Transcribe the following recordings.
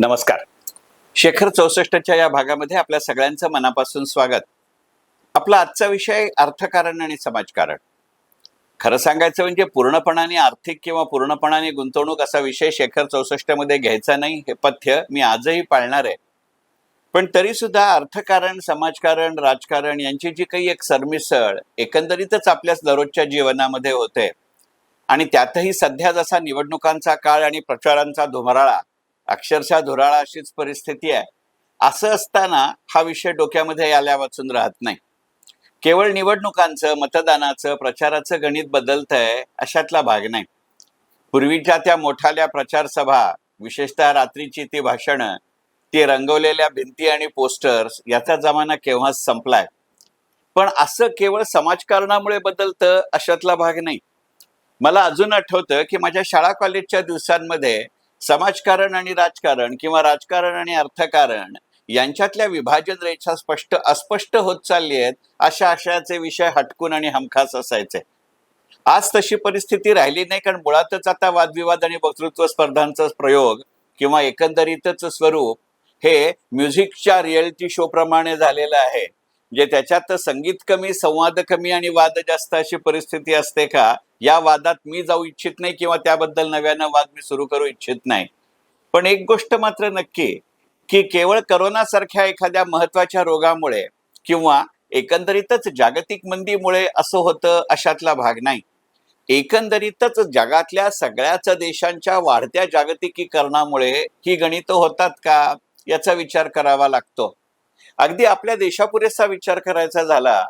नमस्कार. शेखर चौसष्टच्या या भागामध्ये आपल्या सगळ्यांचं मनापासून स्वागत. आपला आजचा विषय अर्थकारण आणि समाजकारण. खरं सांगायचं म्हणजे पूर्णपणाने आर्थिक किंवा पूर्णपणाने गुंतवणूक असा विषय शेखर चौसष्टमध्ये घ्यायचा नाही हे पथ्य मी आजही पाळणार आहे. पण तरी सुद्धा अर्थकारण समाजकारण राजकारण यांची जी काही एक सरमिसळ एकंदरीतच आपल्या दररोजच्या जीवनामध्ये होते. आणि त्यातही सध्या जसा निवडणुकांचा काळ आणि प्रचारांचा धुमराळा अक्षरशः धुराळा अशीच परिस्थिती आहे. असं असताना हा विषय डोक्यामध्ये आल्या वाचून राहत नाही. केवळ निवडणुकांचं मतदानाचं प्रचाराचं गणित बदलतंय अशातला भाग नाही. पूर्वीच्या त्या मोठाल्या प्रचार सभा विशेषतः रात्रीची ती भाषणं ती रंगवलेल्या भिंती आणि पोस्टर्स याचा जमाना केव्हाच संपलाय. पण असं केवळ समाजकारणामुळे बदलतं अशातला भाग नाही. मला अजून आठवतं की माझ्या शाळा कॉलेजच्या दिवसांमध्ये समाजकारण आणि राजकारण किंवा राजकारण आणि अर्थकारण यांच्यातल्या विभाजन रेषा स्पष्ट अस्पष्ट होत चालली आहेत अशा आशयाचे विषय हटकून आणि हमखास असायचे. आज तशी परिस्थिती राहिली नाही कारण मुळातच आता वादविवाद आणि वक्तृत्व स्पर्धांचा प्रयोग किंवा एकंदरीतच स्वरूप हे म्युझिकच्या रियालिटी शो प्रमाणे झालेलं आहे. जे त्याच्यात संगीत कमी संवाद कमी आणि वाद जास्त अशी परिस्थिती असते का? या वादात मी जाऊ इच्छित नाही किंवा त्याबद्दल नव्यानं वाद मी सुरू करू इच्छित नाही. पण एक गोष्ट मात्र नक्की की केवळ करोनासारख्या एखाद्या महत्त्वाच्या रोगामुळे किंवा एकंदरीतच जागतिक मंदीमुळे असं होतं अशातला भाग नाही. एकंदरीतच जगातल्या सगळ्याच देशांच्या वाढत्या जागतिकीकरणामुळे ही गणितं होतात का? याचा विचार करावा लागतो. अगदी आपल्या देशापुरेसा विचार करायचा झाला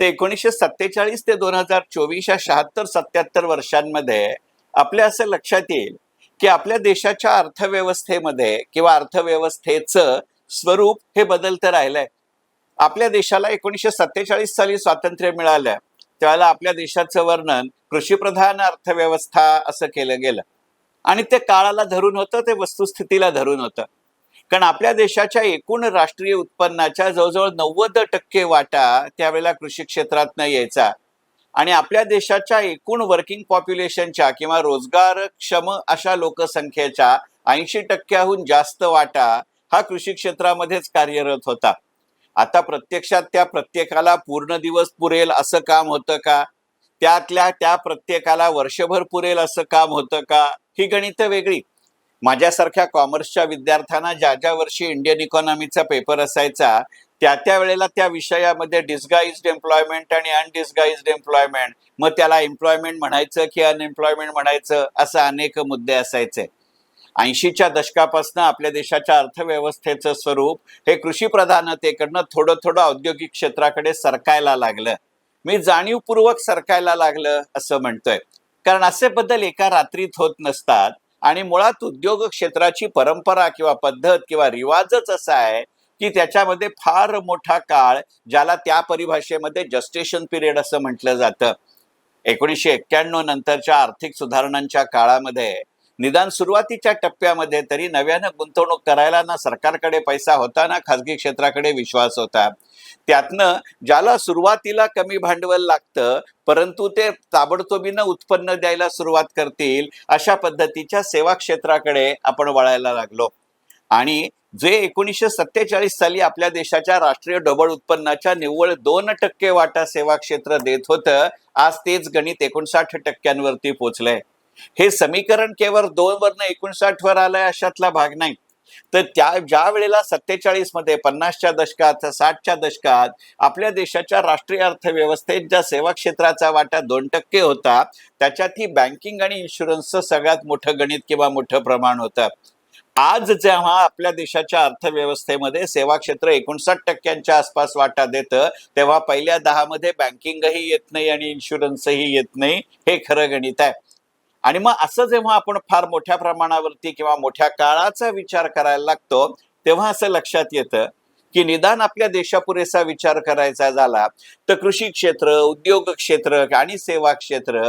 ते एकोणीसशे सत्तेचाळीस ते दोन हजार चोवीस या शहात्तर सत्याहत्तर वर्षांमध्ये आपल्या असं लक्षात येईल की आपल्या देशाच्या अर्थव्यवस्थेमध्ये किंवा अर्थव्यवस्थेचं स्वरूप हे बदलतं राहिलंय. आपल्या देशाला एकोणीसशे सत्तेचाळीस साली स्वातंत्र्य मिळालं त्यावेळेला आपल्या देशाचं वर्णन कृषीप्रधान अर्थव्यवस्था असं केलं गेलं. आणि ते काळाला धरून होतं ते वस्तुस्थितीला धरून होतं. कारण आपल्या देशाच्या एकूण राष्ट्रीय उत्पन्नाच्या जवळजवळ नव्वद टक्के वाटा त्यावेळेला कृषी क्षेत्रातनं यायचा. आणि आपल्या देशाच्या एकूण वर्किंग पॉप्युलेशनच्या किंवा रोजगारक्षम अशा लोकसंख्येच्या ऐंशी टक्क्याहून जास्त वाटा हा कृषी क्षेत्रामध्येच कार्यरत होता. आता प्रत्यक्षात त्या प्रत्येकाला पूर्ण दिवस पुरेल असं काम होतं का? त्यातल्या त्या प्रत्येकाला वर्षभर पुरेल असं काम होतं का? ही गणितं वेगळी. माझ्यासारख्या कॉमर्सच्या विद्यार्थ्यांना ज्या ज्या वर्षी इंडियन इकॉनॉमीचा पेपर असायचा त्या त्या वेळेला त्या विषयामध्ये डिस्गाइज्ड एम्प्लॉयमेंट आणि अनडिस्गाइज्ड एम्प्लॉयमेंट मग त्याला एम्प्लॉयमेंट म्हणायचं की अनएम्प्लॉयमेंट म्हणायचं असं अनेक मुद्दे असायचे. ऐंशीच्या दशकापासून आपल्या देशाच्या अर्थव्यवस्थेचं स्वरूप हे कृषी प्रधानतेकडनं थोडं थोडं औद्योगिक क्षेत्राकडे सरकायला लागलं. मी जाणीवपूर्वक सरकायला लागलं असं म्हणतोय. कारण असे बदल एका रात्रीत होत नसतात आणि मुळात उद्योग क्षेत्राची परंपरा किंवा पद्धत किंवा रिवाजच असा आहे की त्याच्यामध्ये फार मोठा काळ ज्याला त्या परिभाषेमध्ये जस्टेशन पिरियड असं म्हटलं जातं. एकोणीसशे एक्क्याण्णव नंतरच्या आर्थिक सुधारणांच्या काळामध्ये निदान सुरुवातीच्या टप्प्यामध्ये तरी नव्यानं गुंतवणूक करायला ना सरकारकडे पैसा होता ना खाजगी क्षेत्राकडे विश्वास होता. त्यातनं ज्याला सुरुवातीला कमी भांडवल लागतं परंतु ते ताबडतोबीनं उत्पन्न द्यायला सुरुवात करतील अशा पद्धतीच्या सेवा क्षेत्राकडे आपण वळायला लागलो. आणि जे एकोणीसशे सत्तेचाळीस साली आपल्या देशाच्या राष्ट्रीय डबल उत्पन्नाच्या निव्वळ दोन टक्के वाटा सेवा क्षेत्र देत होतं आज तेच गणित एकोणसाठ टक्क्यांवरती पोचलंय. हे समीकरण केवळ दोन वरनं एकोणसाठ वर आलंय अशातला भाग नाही. तर त्या ज्या वेळेला सत्तेचाळीसमध्ये पन्नासच्या दशकात साठच्या दशकात आपल्या देशाच्या राष्ट्रीय अर्थव्यवस्थेत ज्या सेवा क्षेत्राचा वाटा दोन टक्के होता त्याच्यात ही बँकिंग आणि इन्शुरन्सचं सगळ्यात मोठं गणित किंवा मोठं प्रमाण होतं. आज जेव्हा आपल्या देशाच्या अर्थव्यवस्थेमध्ये सेवा क्षेत्र एकोणसाठ टक्क्यांच्या आसपास वाटा देतं तेव्हा पहिल्या दहा मध्ये बँकिंगही येत नाही आणि इन्शुरन्सही येत नाही हे खरं गणित आहे. आणि मग असं जेव्हा आपण फार मोठ्या प्रमाणावरती किंवा मोठ्या काळाचा विचार करायला लागतो तेव्हा असं लक्षात येतं की निदान आपल्या देशापुरेसा विचार करायचा झाला तर कृषी क्षेत्र उद्योग क्षेत्र आणि सेवा क्षेत्र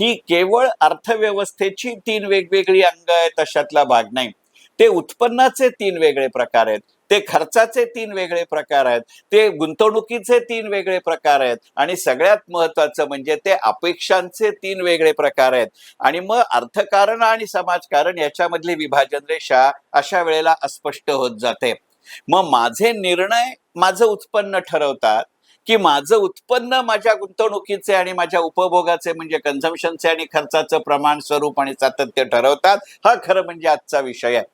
ही केवळ अर्थव्यवस्थेची तीन वेगवेगळी अंग आहेत अशातला भाग नाही. ते उत्पन्नाचे तीन वेगळे प्रकार आहेत. ते खर्चाचे तीन वेगळे प्रकार आहेत ते गुंतवणुकीचे तीन वेगळे प्रकार आहेत आणि सगळ्यात महत्वाचं म्हणजे ते अपेक्षांचे तीन वेगळे प्रकार आहेत. आणि मग अर्थकारण आणि समाजकारण याच्यामधली विभाजन रेषा अशा वेळेला अस्पष्ट होत जाते. मग माझे निर्णय माझं उत्पन्न ठरवतात की माझं उत्पन्न माझ्या गुंतवणुकीचे आणि माझ्या उपभोगाचे म्हणजे कन्झम्पशनचे आणि खर्चाचं प्रमाण स्वरूप आणि सातत्य ठरवतात हा खरं म्हणजे आजचा विषय आहे.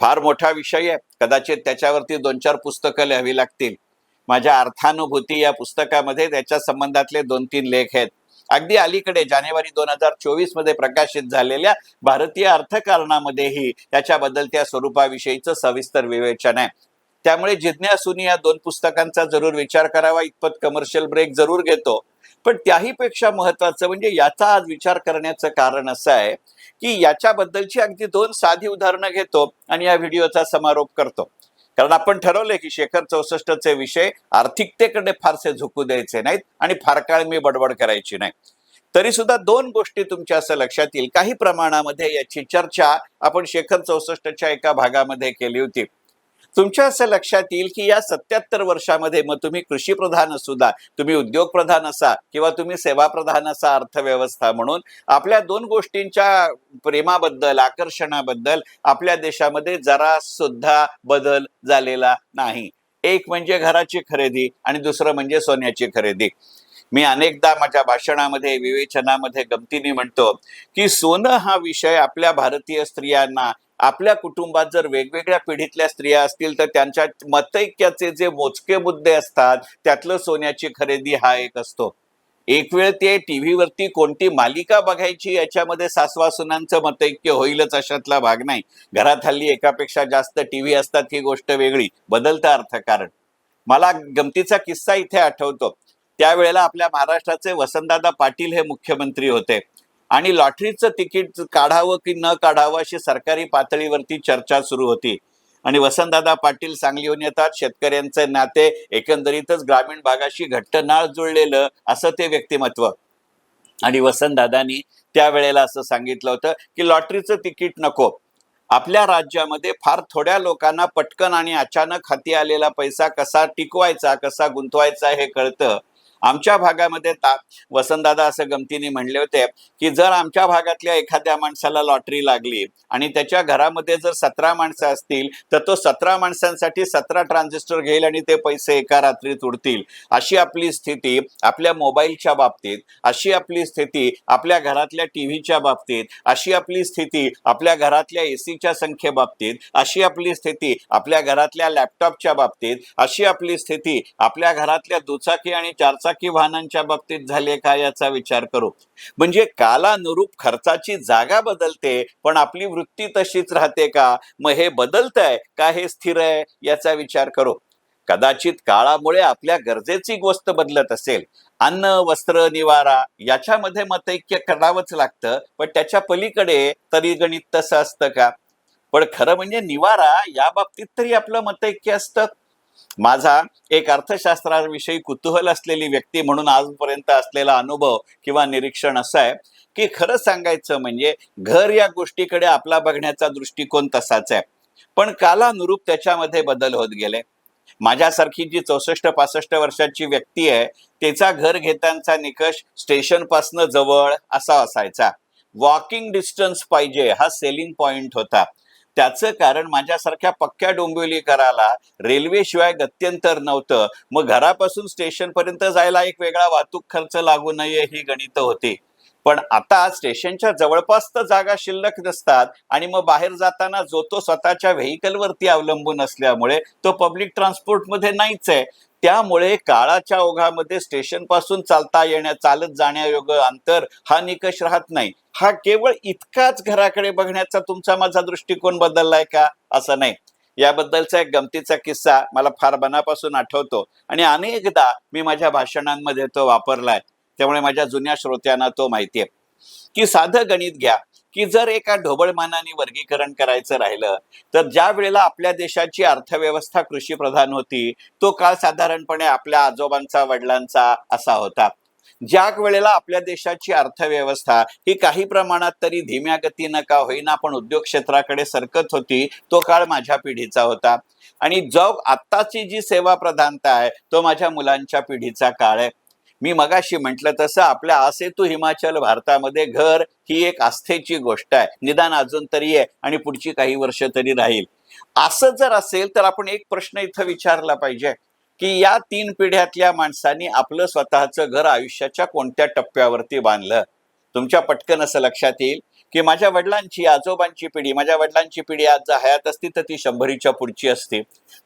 फार मोठा विषय आहे. कदाचित त्याच्यावरती दोन चार पुस्तकं लिहावी लागतील. माझ्या अर्थानुभूती या पुस्तकामध्ये त्याच्या संबंधातले दोन तीन लेख आहेत. अगदी अलीकडे जानेवारी दोन हजार चोवीसमध्ये प्रकाशित झालेल्या भारतीय अर्थकारणामध्येही त्याच्या बदलत्या स्वरूपाविषयीचं सविस्तर विवेचन आहे. त्यामुळे जिज्ञासूनी या दोन पुस्तकांचा जरूर विचार करावा. इतपत कमर्शियल ब्रेक जरूर घेतो. पण त्याही पेक्षा महत्वाचं म्हणजे याचा आज विचार करण्याचं कारण असं आहे की याच्याबद्दलची अगदी दोन साधी उदाहरणं घेतो आणि या व्हिडिओचा समारोप करतो. कारण आपण ठरवलंय की शेखर चौसष्टचे विषय आर्थिकतेकडे फारसे झुकू द्यायचे नाहीत आणि फार काळ मी बडबड करायची नाही. तरी सुद्धा दोन गोष्टी तुमच्या असं लक्षात येईल. काही प्रमाणामध्ये याची चर्चा आपण शेखर चौसष्टच्या एका भागामध्ये केली होती. तुमच्या असं लक्षात येईल की या सत्याहत्तर वर्षामध्ये मग तुम्ही कृषी प्रधान असू द्या तुम्ही उद्योग प्रधान असा किंवा तुम्ही सेवा प्रधान असा अर्थव्यवस्था म्हणून आपल्या दोन गोष्टींच्या प्रेमाबद्दल आकर्षणाबद्दल आपल्या देशामध्ये जरा सुद्धा बदल झालेला नाही. एक म्हणजे घराची खरेदी आणि दुसरं म्हणजे सोन्याची खरेदी. मी अनेकदा माझ्या भाषणामध्ये विवेचनामध्ये गमतीने म्हणतो की सोनं हा विषय आपल्या भारतीय स्त्रियांना आपल्या कुटुंबात जर वेगवेगळ्या पिढीतल्या स्त्रिया असतील तर त्यांच्या मतैक्याचे जे मोजके मुद्दे असतात त्यातलं सोन्याची खरेदी हा एक असतो. एक वेळ ते टीव्हीवरती कोणती मालिका बघायची याच्यामध्ये सासवा सुनांचं मतैक्य होईलच अशातला भाग नाही. घरात हल्ली एकापेक्षा जास्त टीव्ही असतात ही गोष्ट वेगळी बदलतं अर्थकारण. मला गमतीचा किस्सा इथे आठवतो. त्यावेळेला आपल्या महाराष्ट्राचे वसंतदादा पाटील हे मुख्यमंत्री होते. आणि लॉटरीचं तिकीट काढावं की न काढावं अशी सरकारी पातळीवरती चर्चा सुरू होती. आणि वसंतदादा पाटील सांगलीहून येतात शेतकऱ्यांचे नाते एकंदरीतच ग्रामीण भागाशी घट्ट नाळ जुळलेलं असं ते व्यक्तिमत्व. आणि वसंतदादांनी त्यावेळेला असं सांगितलं होतं की लॉटरीचं तिकीट नको. आपल्या राज्यामध्ये फार थोड्या लोकांना पटकन आणि अचानक हाती आलेला पैसा कसा टिकवायचा कसा गुंतवायचा हे कळतं. आमच्या भागामध्ये ता वसंतदादा असं गमतीने म्हणले होते की जर आमच्या भागातल्या एखाद्या माणसाला लॉटरी लागली आणि त्याच्या घरामध्ये जर सतरा माणसं असतील तर तो सतरा माणसांसाठी सतरा ट्रान्झिस्टर घेईल आणि ते पैसे एका रात्रीत उडतील अशी आपली स्थिती आपल्या मोबाईलच्या बाबतीत अशी आपली स्थिती आपल्या घरातल्या टीव्हीच्या बाबतीत अशी आपली स्थिती आपल्या घरातल्या एसीच्या संख्येबाबतीत अशी आपली स्थिती आपल्या घरातल्या लॅपटॉपच्या बाबतीत अशी आपली स्थिती आपल्या घरातल्या दुचाकी आणि चारचाकी वाहनांच्या बाबतीत झाले का याचा विचार करू. म्हणजे कालानुरूप खर्चाची जागा बदलते पण आपली वृत्ती तशीच राहते का? मग हे बदलतंय का हे स्थिर आहे? याचा विचार करू. कदाचित काळामुळे आपल्या गरजेची गोष्ट बदलत असेल. अन्न वस्त्र निवारा याच्यामध्ये मतैक्य करावंच लागतं पण त्याच्या पलीकडे तरी गणित तसं असतं का? पण खरं म्हणजे निवारा या बाबतीत तरी आपलं मतैक्य असतं. माझा एक अर्थशास्त्राविषयी कुतूहल असलेली व्यक्ती म्हणून आजपर्यंत असलेला अनुभव किंवा निरीक्षण असं आहे की खरं सांगायचं म्हणजे घर या गोष्टीकडे आपला बघण्याचा दृष्टिकोन तसाच आहे. पण कालानुरूप त्याच्यामध्ये बदल होत गेले. माझ्यासारखी जी चौसष्ट पासष्ट वर्षाची व्यक्ती आहे त्याचा घर घेतांचा निकष स्टेशनपासनं जवळ असा असायचा. वॉकिंग डिस्टन्स पाहिजे हा सेलिंग पॉइंट होता. त्याचं कारण माझ्यासारख्या पक्क्या डोंबिवलीकराला रेल्वे शिवाय गत्यंतर नव्हतं. मग घरापासून स्टेशन पर्यंत जायला एक वेगळा वाहतूक खर्च लागू नये ही गणित होती. पण आता स्टेशनच्या जवळपास तर जागा शिल्लक नसतात आणि मग बाहेर जाताना जो तो स्वतःच्या व्हेकलवरती अवलंबून असल्यामुळे तो पब्लिक ट्रान्सपोर्टमध्ये नाहीच आहे. त्यामुळे काळाच्या ओघामध्ये स्टेशनपासून चालता येण्या चालत जाण्यायोग्य अंतर हा निकष राहत नाही. हा केवळ इतकाच घराकडे बघण्याचा तुमचा माझा दृष्टिकोन बदललाय का? असं नाही. याबद्दलचा एक गमतीचा किस्सा मला फार मनापासून आठवतो आणि अनेकदा मी माझ्या भाषणांमध्ये तो वापरलाय. त्यामुळे माझ्या जुन्या श्रोत्यांना तो माहिती आहे. की साधं गणित घ्या. की जर एका ढोबळमानाने वर्गीकरण करायचं राहिलं तर ज्या वेळेला आपल्या देशाची अर्थव्यवस्था कृषी प्रधान होती तो काळ साधारणपणे आपल्या आजोबांचा वडिलांचा असा होता. ज्या वेळेला आपल्या देशाची अर्थव्यवस्था ही काही प्रमाणात तरी धीम्या गतीनं का होईना पण उद्योग क्षेत्राकडे सरकत होती तो काळ माझ्या पिढीचा होता. आणि जो आत्ताची जी सेवा प्रधानता आहे तो माझ्या मुलांच्या पिढीचा काळ आहे. मी मगाशी म्हटलं तसं आपल्या आसेतू हिमाचल भारतामध्ये घर ही एक आस्थेची गोष्ट आहे. निदान अजून तरी आहे आणि पुढची काही वर्ष तरी राहील. असं जर असेल तर आपण एक प्रश्न इथं विचारला पाहिजे की या तीन पिढ्यातल्या माणसांनी आपलं स्वतःचं घर आयुष्याच्या कोणत्या टप्प्यावरती बांधलं? तुमच्या पटकन असं लक्षात येईल. की माझ्या वडिलांची आजोबांची पिढी माझ्या वडिलांची पिढी आज जर हयात असती तर ती शंभरीच्या पुढची असते.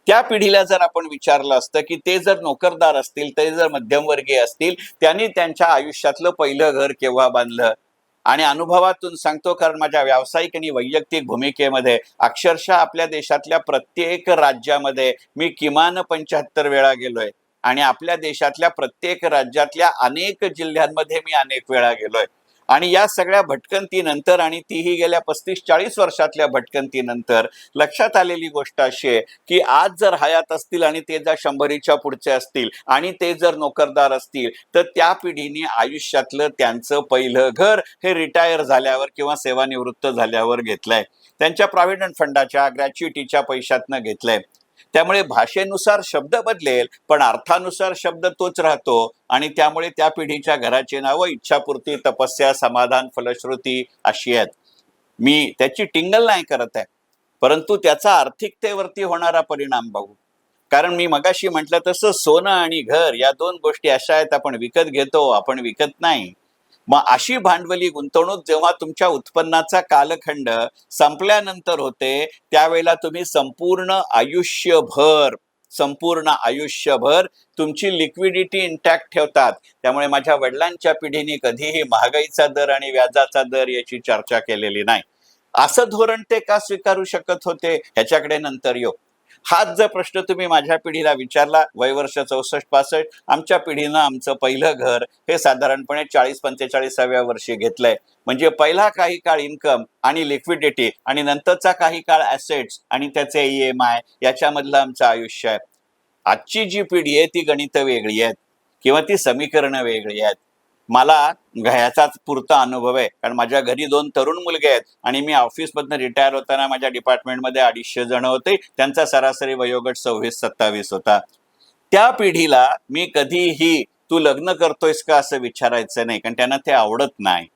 त्या पिढीला जर आपण विचारलं असतं की ते जर नोकरदार असतील ते जर मध्यमवर्गीय असतील त्यांनी त्यांच्या आयुष्यातलं पहिलं घर केव्हा बांधलं? आणि अनुभवातून सांगतो कारण माझ्या व्यावसायिक आणि वैयक्तिक भूमिकेमध्ये अक्षरशः आपल्या देशातल्या प्रत्येक राज्यामध्ये मी किमान पंच्याहत्तर वेळा गेलोय. आणि आपल्या देशातल्या प्रत्येक राज्यातल्या अनेक जिल्ह्यांमध्ये मी अनेक वेळा गेलोय. आणि या सगळ्या भटकंतीनंतर आणि तीही गेल्या पस्तीस चाळीस वर्षातल्या भटकंतीनंतर लक्षात आलेली गोष्ट अशी आहे की आज जर हयात असतील आणि ते जर शंभरीच्या पुढचे असतील आणि ते जर नोकरदार असतील तर त्या पिढीने आयुष्यातलं त्यांचं पहिलं घर हे रिटायर झाल्यावर किंवा सेवानिवृत्त झाल्यावर घेतलंय. त्यांच्या प्रॉव्हिडंट फंडाच्या ग्रॅच्युइटीच्या पैशातनं घेतलंय. त्यामुळे भाषेनुसार शब्द बदलेल पण अर्थानुसार शब्द तोच राहतो आणि त्यामुळे त्या पिढीच्या घराची नावं इच्छापूर्ती तपस्या समाधान फलश्रुती अशी आहेत. मी त्याची टिंगल नाही करत आहे परंतु त्याचा आर्थिकतेवरती होणारा परिणाम बघू. कारण मी मगाशी म्हटलं तसं सोनं आणि घर या दोन गोष्टी अशा आहेत आपण विकत घेतो आपण विकत नाही. मग अशी भांडवली गुंतवणूक जेव्हा तुमच्या उत्पन्नाचा कालखंड संपल्यानंतर होते त्यावेळेला तुम्ही संपूर्ण आयुष्यभर संपूर्ण आयुष्यभर तुमची लिक्विडिटी इंटॅक्ट ठेवतात. त्यामुळे माझ्या वडिलांच्या पिढीने कधीही महागाईचा दर आणि व्याजाचा दर याची चर्चा केलेली नाही. असं धोरण ते का स्वीकारू शकत होते? ह्याच्याकडे नंतर येऊ. हाच जर प्रश्न तुम्ही माझ्या पिढीला विचारला वयवर्ष चौसष्ट पासष्ट आमच्या पिढीनं आमचं पहिलं घर हे साधारणपणे चाळीस पंचेचाळीसाव्या वर्षी घेतलंय. म्हणजे पहिला काही काळ इन्कम आणि लिक्विडिटी आणि नंतरचा काही काळ ॲसेट्स आणि त्याचे ई एम आय याच्यामधलं आमचं आयुष्य आहे. आजची जी पिढी आहे ती गणित वेगळी आहेत किंवा ती समीकरणं वेगळी आहेत. मला ह्याचाच पुरता अनुभव आहे. कारण माझ्या घरी दोन तरुण मुलगे आहेत आणि मी ऑफिसमधनं रिटायर होताना माझ्या डिपार्टमेंटमध्ये अडीचशे जण होते. त्यांचा सरासरी वयोगट सव्वीस सत्तावीस होता. त्या पिढीला मी कधीही तू लग्न करतोयस का? असं विचारायचं नाही. कारण त्यांना ते आवडत नाही.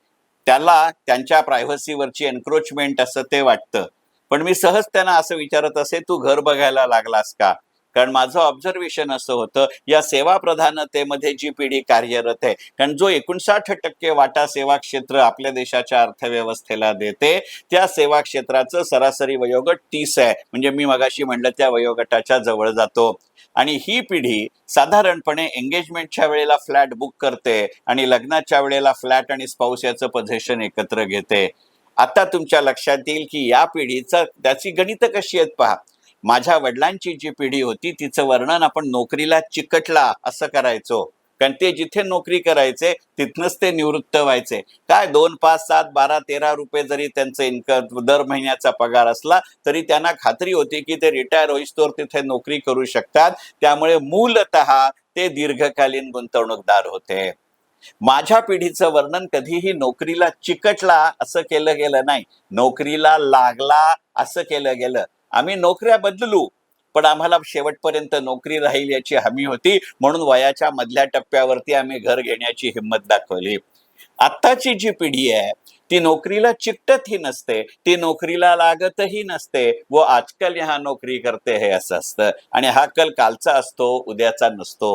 त्याला त्यांच्या प्रायव्हसीवरची एन्क्रोचमेंट असं ते वाटतं. पण मी सहज त्यांना असं विचारत असे तू घर बघायला लागलास का? कारण माझं ऑब्झर्वेशन असं होतं या सेवा प्रधानतेमध्ये जी पिढी कार्यरत आहे कारण जो एकोणसाठ टक्के वाटा सेवा क्षेत्र आपल्या देशाच्या अर्थव्यवस्थेला देते त्या सेवा क्षेत्राचं सरासरी वयोगट तीस आहे. म्हणजे मी मगाशी म्हणलं त्या वयोगटाच्या जवळ जातो. आणि ही पिढी साधारणपणे एंगेजमेंटच्या वेळेला फ्लॅट बुक करते आणि लग्नाच्या वेळेला फ्लॅट आणि स्पाऊस याचं पोझिशन एकत्र घेते. आता तुमच्या लक्षात येईल की या पिढीचं त्याची गणित कशी आहेत पहा. माझ्या वडिलांची जी पिढी होती तिचं वर्णन आपण नोकरीला चिकटला असं करायचो. कारण ते जिथे नोकरी करायचे तिथनच ते निवृत्त व्हायचे. काय दोन पाच सात बारा तेरा रुपये जरी त्यांचं इन्कम दर महिन्याचा पगार असला तरी त्यांना खात्री होती की ते रिटायर होईस्तोवर तिथे नोकरी करू शकतात. त्यामुळे मूलतः ते दीर्घकालीन गुंतवणूकदार होते. माझ्या पिढीचं वर्णन कधीही नोकरीला चिकटला असं केलं गेलं नाही. नोकरीला लागला असं केलं गेलं. आम्ही नोकऱ्या बदलू पण आम्हाला शेवटपर्यंत नोकरी राहील याची हमी होती. म्हणून वयाच्या मधल्या टप्प्यावरती आम्ही घर घेण्याची हिंमत दाखवली. आत्ताची जी पिढी आहे ती नोकरीला चिकटतही नसते ती नोकरीला लागतही नसते. व आजकाल ह्या नोकरी करते हे असं असतं. आणि हा कल कालचा असतो उद्याचा नसतो.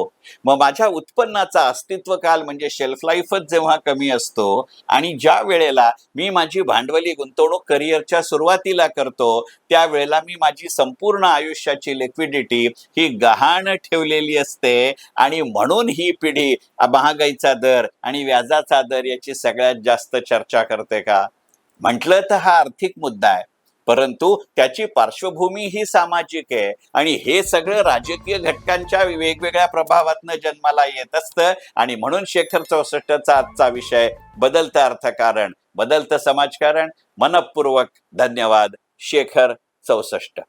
मग माझ्या उत्पन्नाचा अस्तित्व काल म्हणजे शेल्फ लाईफच जेव्हा कमी असतो आणि ज्या वेळेला मी माझी भांडवली गुंतवणूक करिअरच्या सुरुवातीला करतो त्यावेळेला मी माझी संपूर्ण आयुष्याची लिक्विडिटी ही गहाण ठेवलेली असते आणि म्हणून ही पिढी महागाईचा दर आणि व्याजाचा दर याची सगळ्यात जास्त चर्चा करते. करते का? म्हटलं तर हा आर्थिक मुद्दा आहे. परंतु त्याची पार्श्वभूमी ही सामाजिक आहे आणि हे सगळं राजकीय घटकांच्या वेगवेगळ्या प्रभावातनं जन्माला येत असतं आणि म्हणून शेखर चौसष्टचा आजचा विषय बदलतं अर्थकारण बदलतं समाजकारण. मनपूर्वक धन्यवाद शेखर चौसष्ट.